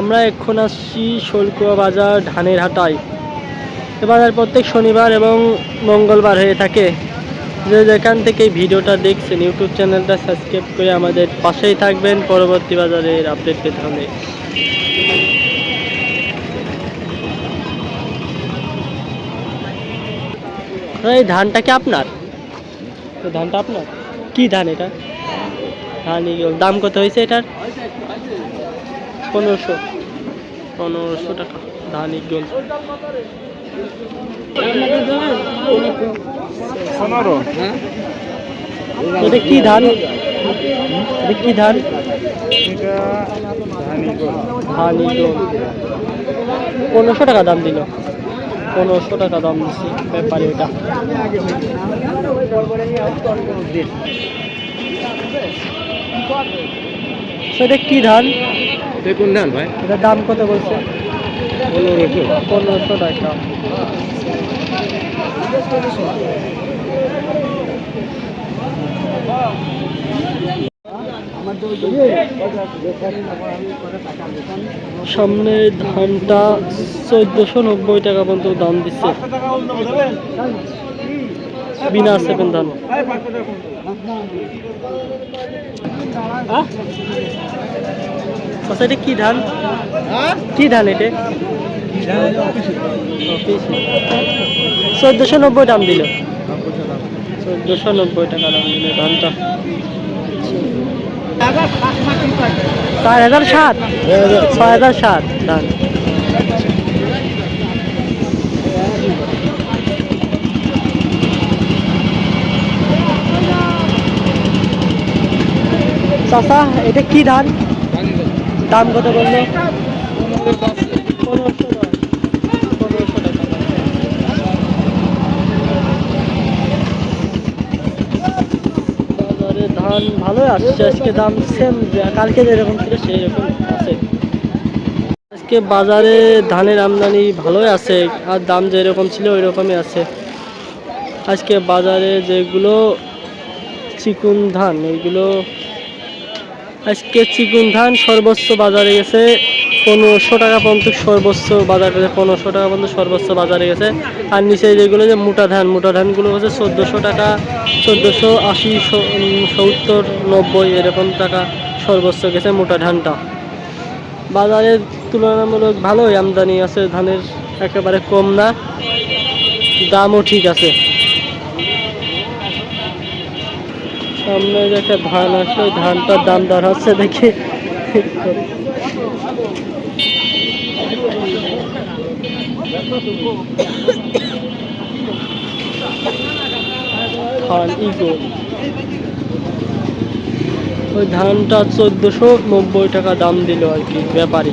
আমরা এখন আসছি শোলকুয়া বাজার ধানের হাটায়। এ বাজার প্রত্যেক শনিবার এবং মঙ্গলবার হয়ে থাকে। যে যেখান থেকে ভিডিওটা দেখছেন ইউটিউব চ্যানেলটা সাবস্ক্রাইব করে আমাদের পাশেই থাকবেন পরবর্তী বাজারের আপডেট পেতে হলে। এই ধানটা কি আপনার? ধানটা আপনার? কি ধান এটা? ধান, দাম কত হয়েছে এটার? পনেরোশো। পনেরোশো টাকা। ধান ইগল পনেরো। এটা কি ধান? এটা কি ধান? এটা ধানি গোল। পনেরোশো টাকা দাম দিল। পনেরোশো টাকা দাম দিচ্ছি ব্যাপারে ওটা সেটা কি ধান? দেখুন ধান ভাই। এটার দাম কত বলছে? পনেরোশো। পনেরোশো টাকা। সামনে ধানটা চোদ্দশো নব্বই টাকা পর্যন্ত দাম দিচ্ছে। বিনা সেভেন ধান? আচ্ছা এটা কি ধান? কি ধান এটা? চোদ্দশো নব্বই দাম দিল। চোদ্দশো নব্বই টাকা দাম দিল ধানটা। চার হাজার সাত। ছয় হাজার সাত ধান। চাচা, এটা কি ধান? দাম কত বলল? বাজারে ধান ভালোই আসছে, আজকে দাম সেম কালকে যেরকম ছিল সেই রকম আছে। আজকে বাজারে ধানের আমদানি ভালোই আছে, আর দাম যেরকম ছিল ওই রকমই আছে। আজকে বাজারে যেগুলো চিকুন ধান ওইগুলো আজকে চিকুন ধান সর্বোচ্চ বাজারে গেছে। পনেরোশো টাকা পর্যন্ত সর্বোচ্চ বাজার গেছে পনেরোশো টাকা পর্যন্ত সর্বোচ্চ বাজারে গেছে। আর নিচে যেগুলো যে মোটা ধান, মোটা ধানগুলো হচ্ছে চোদ্দোশো টাকা, চোদ্দোশো আশি সত্তর, নব্বই এরকম টাকা সর্বোচ্চ গেছে মোটা ধানটা। বাজারের তুলনামূলক ভালোই আমদানি আছে। ধানের একেবারে কম না। দামও ঠিক আছে। সামনে যে একটা ধান আছে ওই ধানটার দাম দর হচ্ছে দেখি। ধান ওই ধানটা চোদ্দোশো নব্বই টাকা দাম দিল আর কি, ব্যাপারী।